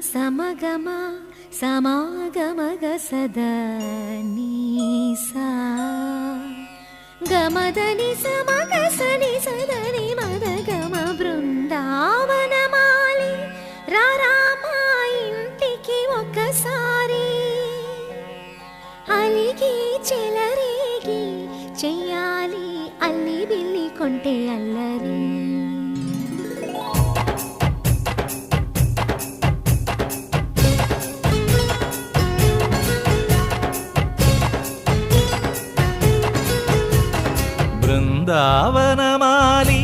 సమగమ సమాగమగ సదా నీసా. గమదని సమగ సని సదని మదగమ బృందావనమాలి. రారామా ఇంటికి ఒక్కసారి. అలిగి చెలరేగి చెయ్యాలి అల్లి బిల్లి కొంటే అల్లరి. బృందావనమాలి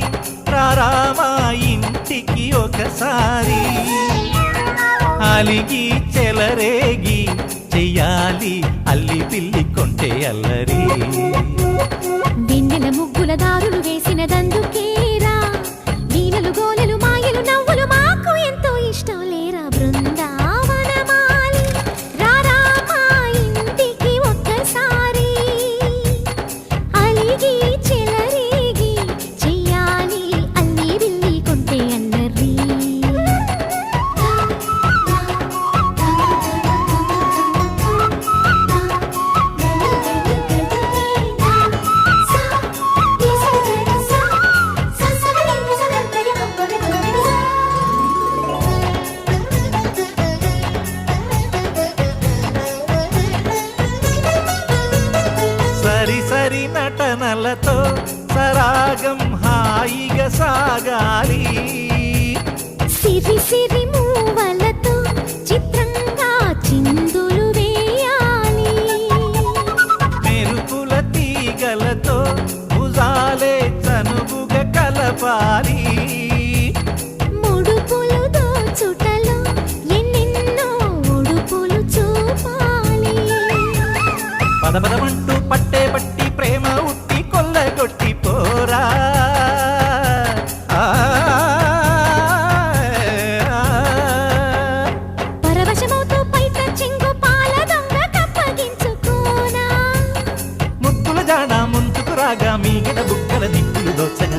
రారామా ఇంటికి ఒకసారి. అలిగి చెలరేగి చెయ్యాలి అల్లి పిల్లి కొంటే అల్లరి. వెన్నెల ముగ్గుల దారులు వేసిన దందుకే నటనలతో సరాగం హాయిగా సాగాలి. సిరి సిరి మూవలతో చిత్రంగా చిందులు వేయాలి. మెరుపుల తీగలతో భుజాలే చనువుగా కలపాలి. పదపదమంటూ లాగా మీ గిడ బుక్కల దిక్కులు దోచగా